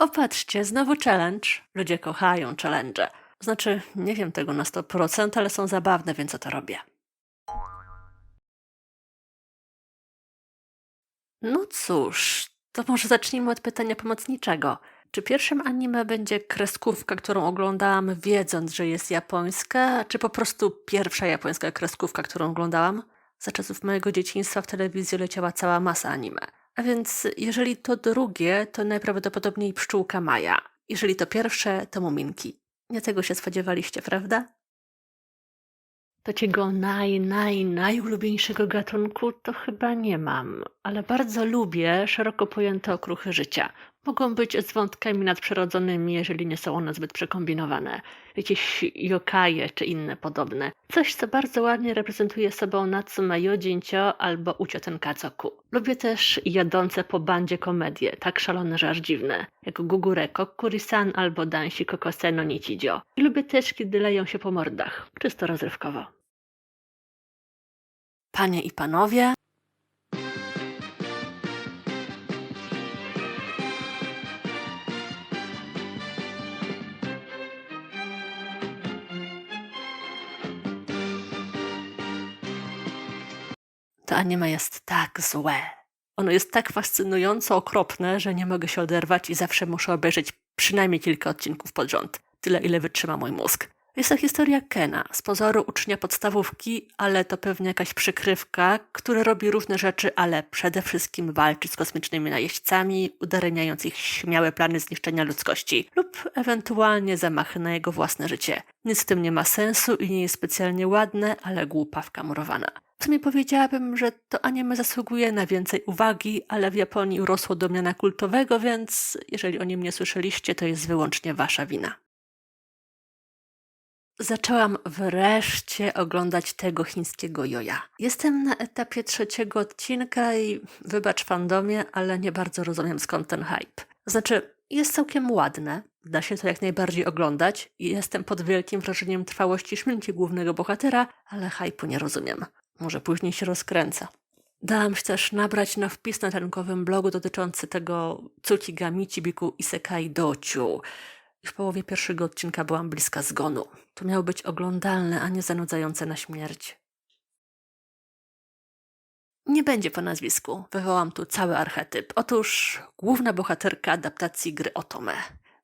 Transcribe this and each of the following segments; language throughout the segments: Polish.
O patrzcie, znowu challenge. Ludzie kochają challenge. Znaczy, nie wiem tego na 100%, ale są zabawne, więc o to robię. No cóż, to może zacznijmy od pytania pomocniczego. Czy pierwszym anime będzie kreskówka, którą oglądałam wiedząc, że jest japońska, czy po prostu pierwsza japońska kreskówka, którą oglądałam? Za czasów mojego dzieciństwa w telewizji leciała cała masa anime. A więc jeżeli to drugie, to najprawdopodobniej pszczółka Maja. Jeżeli to pierwsze, to muminki. Nie tego się spodziewaliście, prawda? Takiego naj, naj, najulubieńszego gatunku to chyba nie mam, ale bardzo lubię szeroko pojęte okruchy życia. Mogą być z wątkami nadprzyrodzonymi, jeżeli nie są one zbyt przekombinowane. Jakieś yokaje czy inne podobne. Coś, co bardzo ładnie reprezentuje sobą Natsume Yojincio albo Ucio Tenkatsuku. Lubię też jadące po bandzie komedie, tak szalone, że aż dziwne, jak Gugure Kokuri-san albo Danshi Kokose no Nichijou. I lubię też, kiedy leją się po mordach, czysto rozrywkowo. Panie i panowie, anime jest tak złe. Ono jest tak fascynująco okropne, że nie mogę się oderwać i zawsze muszę obejrzeć przynajmniej kilka odcinków pod rząd. Tyle, ile wytrzyma mój mózg. Jest to historia Kena, z pozoru ucznia podstawówki, ale to pewnie jakaś przykrywka, który robi różne rzeczy, ale przede wszystkim walczy z kosmicznymi najeźdźcami, udareniając ich śmiałe plany zniszczenia ludzkości lub ewentualnie zamachy na jego własne życie. Nic w tym nie ma sensu i nie jest specjalnie ładne, ale głupawka murowana. W sumie powiedziałabym, że to anime zasługuje na więcej uwagi, ale w Japonii urosło do miana kultowego, więc jeżeli o nim nie słyszeliście, to jest wyłącznie wasza wina. Zaczęłam wreszcie oglądać tego chińskiego joja. Jestem na etapie trzeciego odcinka i wybacz fandomie, ale nie bardzo rozumiem skąd ten hype. Znaczy, jest całkiem ładne, da się to jak najbardziej oglądać i jestem pod wielkim wrażeniem trwałości szminki głównego bohatera, ale hype'u nie rozumiem. Może później się rozkręca. Dałam się też nabrać na wpis na tenkowym blogu dotyczący tego Tsukigami Chibiku Isekai Dociu. W połowie pierwszego odcinka byłam bliska zgonu. To miało być oglądalne, a nie zanudzające na śmierć. Nie będzie po nazwisku. Wywołam tu cały archetyp. Otóż główna bohaterka adaptacji gry Otome.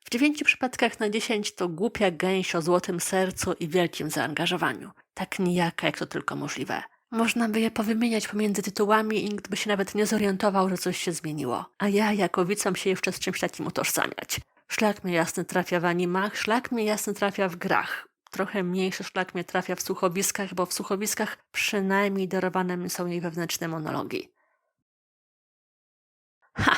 W dziewięciu przypadkach na dziesięć to głupia gęś o złotym sercu i wielkim zaangażowaniu. Tak nijaka, jak to tylko możliwe. Można by je powymieniać pomiędzy tytułami i nikt by się nawet nie zorientował, że coś się zmieniło. A ja jako widz mam się jeszcze z czymś takim utożsamiać. Szlak mnie jasny trafia w animach, szlak mnie jasny trafia w grach. Trochę mniejszy szlak mnie trafia w słuchowiskach, bo w słuchowiskach przynajmniej darowane mi są jej wewnętrzne monologi. Ha!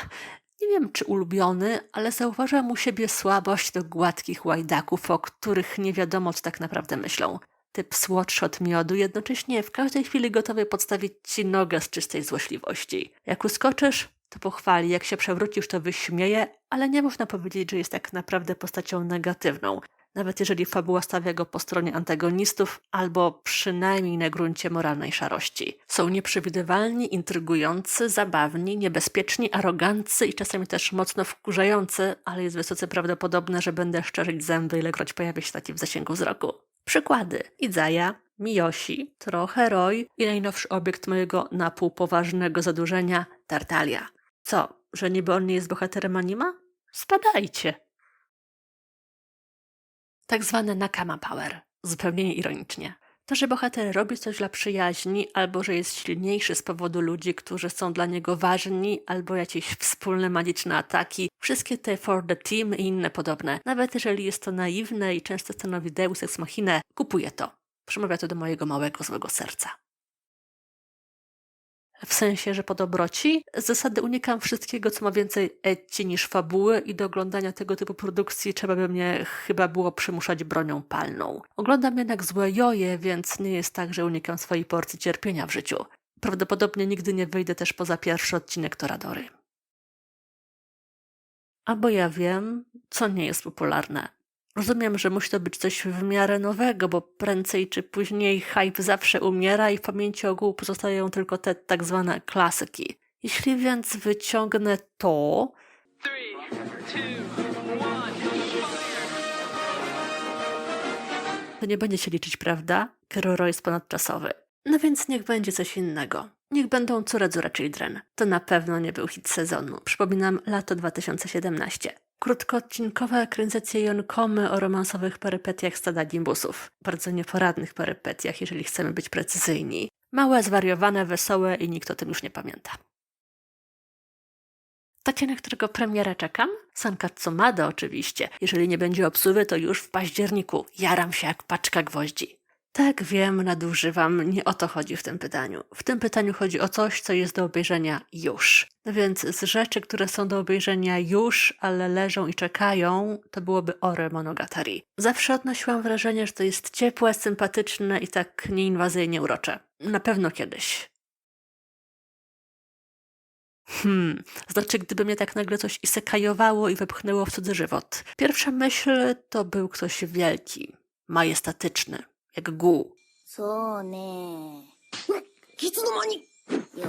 Nie wiem, czy ulubiony, ale zauważam u siebie słabość do gładkich łajdaków, o których nie wiadomo, co tak naprawdę myślą. Typ słodszy od miodu, jednocześnie w każdej chwili gotowy podstawić ci nogę z czystej złośliwości. Jak uskoczysz, to pochwali, jak się przewrócisz, to wyśmieje, ale nie można powiedzieć, że jest tak naprawdę postacią negatywną, nawet jeżeli fabuła stawia go po stronie antagonistów, albo przynajmniej na gruncie moralnej szarości. Są nieprzewidywalni, intrygujący, zabawni, niebezpieczni, aroganccy i czasami też mocno wkurzający, ale jest wysoce prawdopodobne, że będę szczerzyć zęby, ilekroć pojawi się taki w zasięgu wzroku. Przykłady. Idzaya, Miyoshi, trochę Roy i najnowszy obiekt mojego napółpoważnego zadłużenia, Tartalia. Co, że niby on nie jest bohaterem anima? Spadajcie. Tak zwane nakama power. Zupełnie nieironicznie. To, że bohater robi coś dla przyjaźni, albo że jest silniejszy z powodu ludzi, którzy są dla niego ważni, albo jakieś wspólne magiczne ataki, wszystkie te for the team i inne podobne. Nawet jeżeli jest to naiwne i często stanowi deus ex machina, kupuję to. Przemawia to do mojego małego złego serca. W sensie, że po dobroci. Z zasady unikam wszystkiego, co ma więcej ecci niż fabuły i do oglądania tego typu produkcji trzeba by mnie chyba było przymuszać bronią palną. Oglądam jednak złe joje, więc nie jest tak, że unikam swojej porcji cierpienia w życiu. Prawdopodobnie nigdy nie wyjdę też poza pierwszy odcinek Toradory. Albo ja wiem, co nie jest popularne. Rozumiem, że musi to być coś w miarę nowego, bo prędzej czy później hype zawsze umiera i w pamięci ogółu pozostają tylko te tak zwane klasyki. Jeśli więc wyciągnę to, To nie będzie się liczyć, prawda? Keroro jest ponadczasowy. No więc niech będzie coś innego. Niech będą Curazura Children. To na pewno nie był hit sezonu. Przypominam lato 2017. Krótkoodcinkowa ekranizacja Jonkomy o romansowych perypetiach stada gimbusów. Bardzo nieporadnych perypetiach, jeżeli chcemy być precyzyjni. Małe, zwariowane, wesołe i nikt o tym już nie pamięta. Takie, na którego premierę czekam? Sankatsumada oczywiście. Jeżeli nie będzie obsuwy, to już w październiku. Jaram się jak paczka gwoździ. Tak, wiem, nadużywam. Nie o to chodzi w tym pytaniu. W tym pytaniu chodzi o coś, co jest do obejrzenia już. No więc z rzeczy, które są do obejrzenia już, ale leżą i czekają, to byłoby Ore Monogatari. Zawsze odnosiłam wrażenie, że to jest ciepłe, sympatyczne i tak nieinwazyjnie urocze. Na pewno kiedyś. Hmm, znaczy, gdyby mnie tak nagle coś isekajowało i wepchnęło w cudzy żywot. Pierwsza myśl to był ktoś wielki, majestatyczny, jak gół. そうねいつの間によ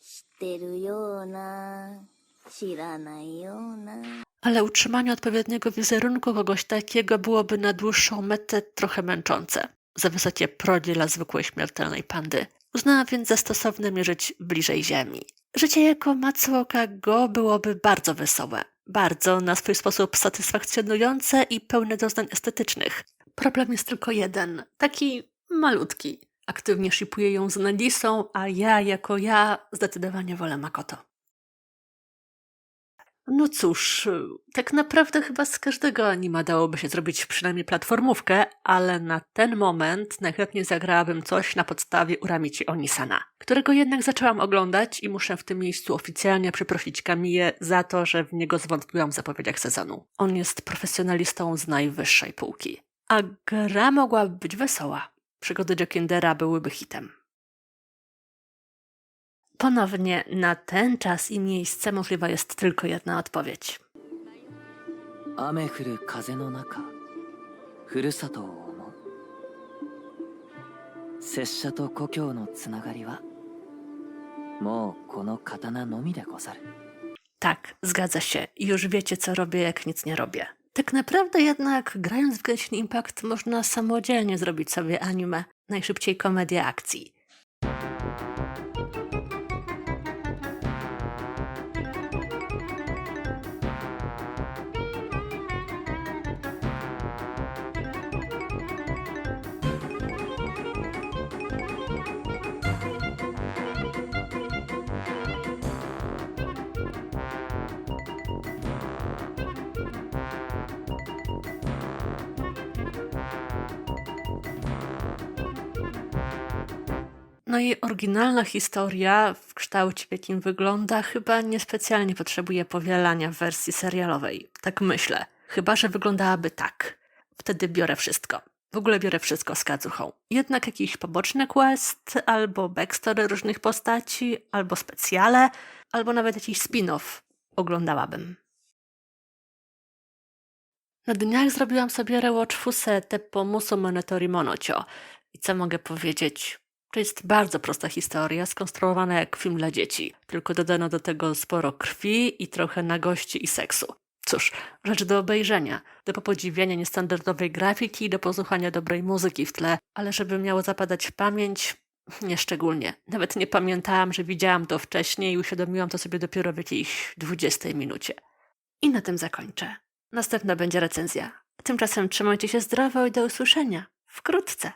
知ってるような知らないような Ale utrzymanie odpowiedniego wizerunku kogoś takiego byłoby na dłuższą metę trochę męczące. Za wysokie progi dla zwykłej śmiertelnej pandy. Uznałam więc za stosowne mierzyć bliżej ziemi. Życie jako Matsuoka Go byłoby bardzo wesołe. Bardzo, na swój sposób satysfakcjonujące i pełne doznań estetycznych. Problem jest tylko jeden, taki malutki. Aktywnie szipuję ją z Nadisą, a ja jako ja zdecydowanie wolę Makoto. No cóż, tak naprawdę chyba z każdego anima dałoby się zrobić przynajmniej platformówkę, ale na ten moment najchętniej zagrałabym coś na podstawie Uramichi Onisana, którego jednak zaczęłam oglądać i muszę w tym miejscu oficjalnie przeprosić Kamiję za to, że w niego zwątpiłam w zapowiedziach sezonu. On jest profesjonalistą z najwyższej półki A gra mogłaby być wesoła. Przygody Jackendera byłyby hitem. Ponownie na ten czas i miejsce możliwa jest tylko jedna odpowiedź. 雨降る風の中ふるさとを思う拙者と故郷のつながりはもうこの刀のみでござる Tak, zgadza się. Już wiecie, co robię, jak nic nie robię. Tak naprawdę jednak, grając w Genshin Impact, można samodzielnie zrobić sobie anime. Najszybciej komedię akcji. No i oryginalna historia w kształcie, w jakim wygląda, chyba niespecjalnie potrzebuje powielania w wersji serialowej. Tak myślę. Chyba, że wyglądałaby tak. Wtedy biorę wszystko. W ogóle biorę wszystko z kacuchą. Jednak jakiś poboczny quest, albo backstory różnych postaci, albo specjale, albo nawet jakiś spin-off oglądałabym. Na dniach zrobiłam sobie rewatch Fuse Teppo Muso Monotori Monocio. I co mogę powiedzieć? To jest bardzo prosta historia, skonstruowana jak film dla dzieci, tylko dodano do tego sporo krwi i trochę nagości i seksu. Cóż, rzecz do obejrzenia, do popodziwiania niestandardowej grafiki i do posłuchania dobrej muzyki w tle, ale żeby miało zapadać w pamięć, nieszczególnie. Nawet nie pamiętałam, że widziałam to wcześniej i uświadomiłam to sobie dopiero w jakiejś 20 minucie. I na tym zakończę. Następna będzie recenzja. Tymczasem trzymajcie się zdrowo i do usłyszenia. Wkrótce.